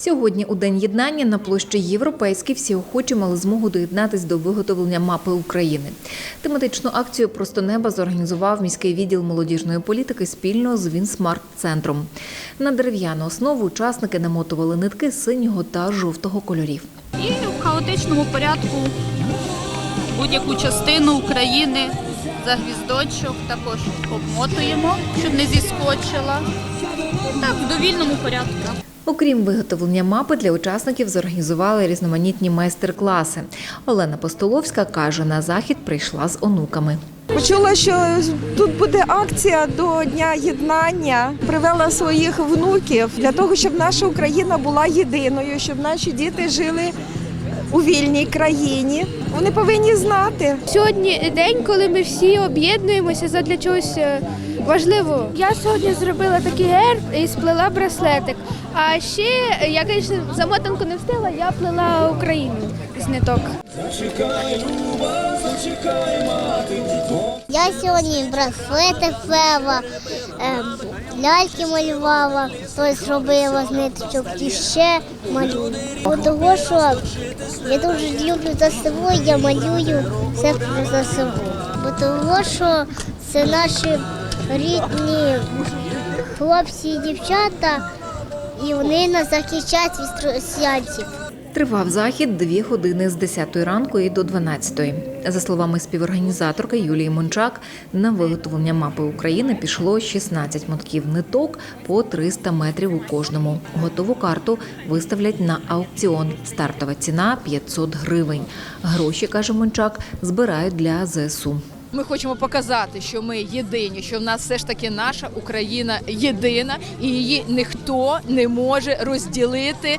Сьогодні, у День єднання, на площі Європейській всі охочі мали змогу доєднатись до виготовлення мапи України. Тематичну акцію Просто неба зорганізував міський відділ молодіжної політики спільно з Вінсмарт-центром. На дерев'яну основу учасники намотували нитки синього та жовтого кольорів. І в хаотичному порядку будь-яку частину України за гвіздочок також обмотуємо, щоб не зіскочила. Так, в довільному порядку. Окрім виготовлення мапи, для учасників зорганізували різноманітні майстер-класи. Олена Постоловська каже, на захід прийшла з онуками. Почула, що тут буде акція до Дня єднання. Привела своїх внуків для того, щоб наша Україна була єдиною, щоб наші діти жили у вільній країні. Вони повинні знати, Сьогодні день, коли ми всі об'єднуємося задля чогось е, важливого. Я сьогодні зробила такий герб і сплела браслетик. А ще я, звісно, замотанку не встигла, я плела Україну з ниток. Я сьогодні браслети плела, ем, ляльки малювала, хтось робила з ниточок і ще малюю. Бо того, що я дуже люблю ЗСУ, я малюю все про ЗСУ. Бо того, що це наші рідні хлопці і дівчата, і вони нас захищають від росіянців. Тривав захід дві години з 10 ранку і до 12. За словами співорганізаторки Юлії Мончак, на виготовлення мапи України пішло 16 мотків ниток по 300 метрів у кожному. Готову карту виставлять на аукціон. Стартова ціна 500 гривень. Гроші, каже Мончак, збирають для ЗСУ. Ми хочемо показати, що ми єдині, що в нас все ж таки наша Україна єдина, і її ніхто не може розділити.